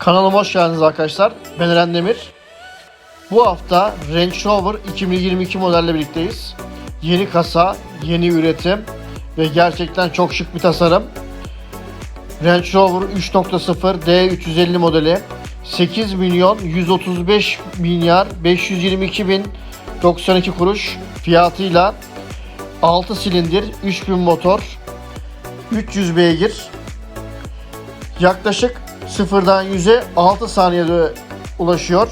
Kanalıma hoş geldiniz arkadaşlar. Ben Eren Demir. Bu hafta Range Rover 2022 modelle birlikteyiz. Yeni kasa, yeni üretim ve gerçekten çok şık bir tasarım. Range Rover 3.0 D350 modeli 8 milyon 135 milyar 522 bin 92 kuruş fiyatıyla 6 silindir 3000 motor 300 beygir yaklaşık sıfırdan 100'e 6 saniyede ulaşıyor.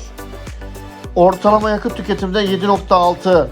Ortalama yakıt tüketimde 7.6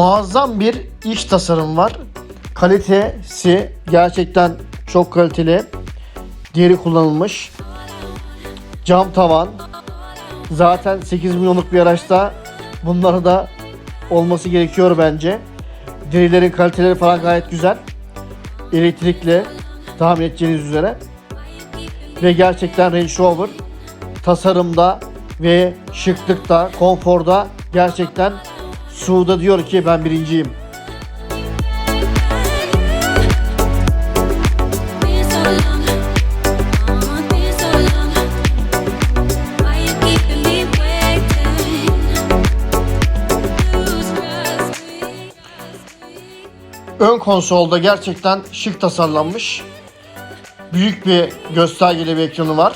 muazzam bir iç tasarım var. Kalitesi gerçekten çok kaliteli. Deri kullanılmış. Cam tavan. Zaten 8 milyonluk bir araçta bunları da olması gerekiyor bence. Derilerin kaliteleri falan gayet güzel. Elektrikli tahmin edeceğiniz üzere. Ve gerçekten Range Rover tasarımda ve şıklıkta, konforda gerçekten Suda diyor ki ben birinciyim. Ön konsolda gerçekten şık tasarlanmış. Büyük bir göstergeli bir ekranı var.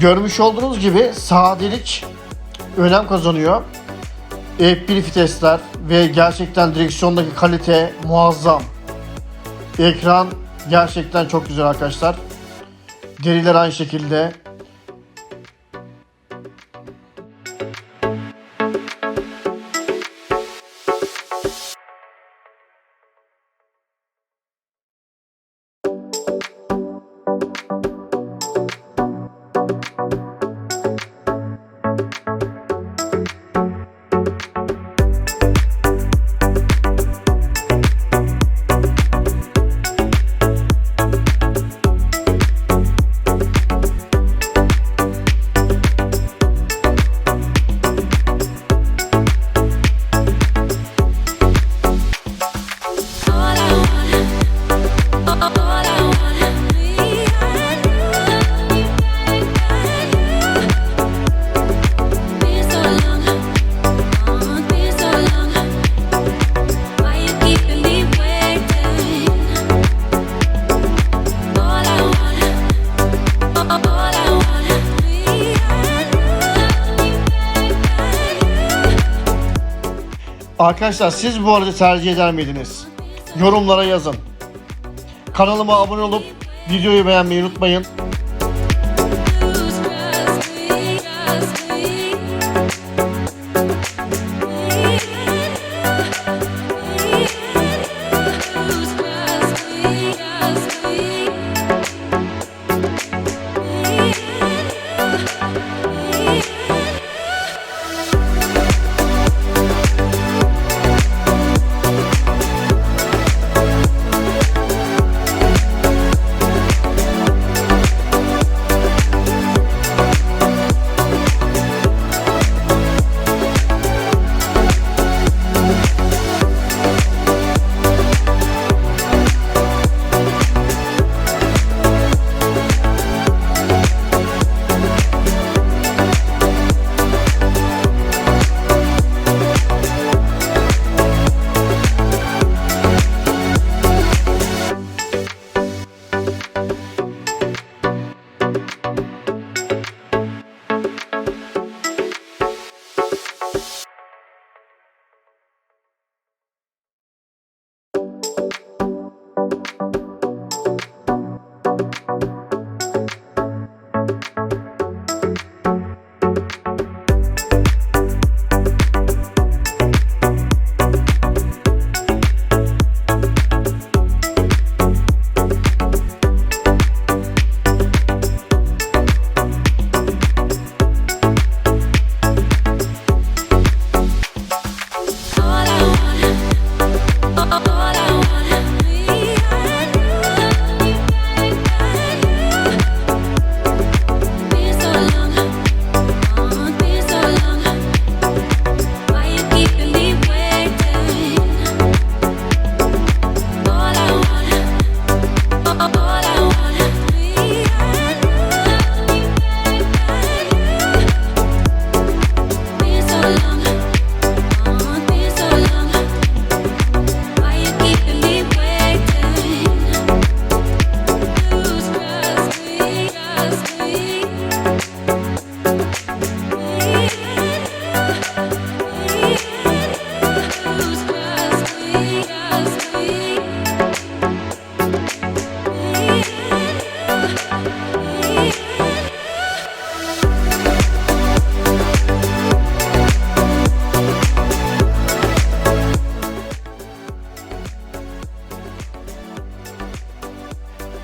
Görmüş olduğunuz gibi sadelik önem kazanıyor. F1 vitesler ve gerçekten direksiyondaki kalite muazzam. Ekran gerçekten çok güzel arkadaşlar. Deriler aynı şekilde. Arkadaşlar siz bu arada tercih eder miydiniz? Yorumlara yazın. Kanalıma abone olup videoyu beğenmeyi unutmayın.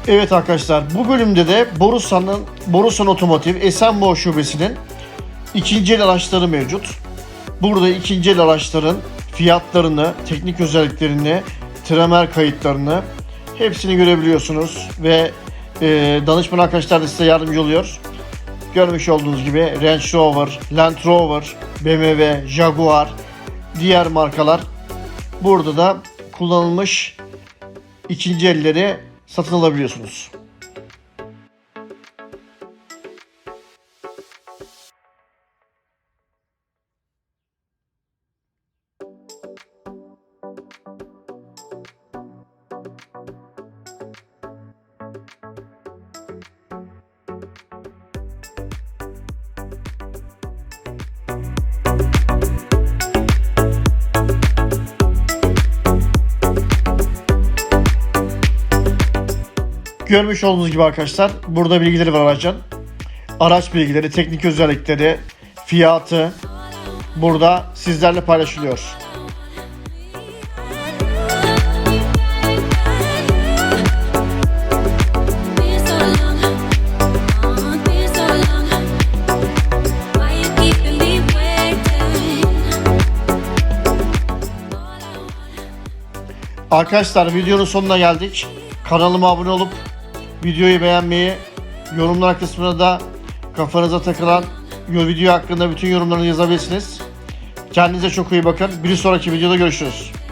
Evet arkadaşlar bu bölümde de Borusan'ın Borusan Otomotiv Esenboğa Şubesi'nin ikinci el araçları mevcut. Burada ikinci el araçların fiyatlarını, teknik özelliklerini, tremer kayıtlarını hepsini görebiliyorsunuz ve e, danışman arkadaşlar da size yardımcı oluyor. Görmüş olduğunuz gibi Range Rover, Land Rover, BMW, Jaguar, diğer markalar burada da kullanılmış ikinci elleri satın alabiliyorsunuz. Görmüş olduğunuz gibi arkadaşlar burada bilgileri var aracın. Araç bilgileri, teknik özellikleri, fiyatı burada sizlerle paylaşılıyor. Arkadaşlar videonun sonuna geldik. Kanalıma abone olup videoyu beğenmeyi, yorumlar kısmına da kafanıza takılan video hakkında bütün yorumlarını yazabilirsiniz. Kendinize çok iyi bakın. Bir sonraki videoda görüşürüz.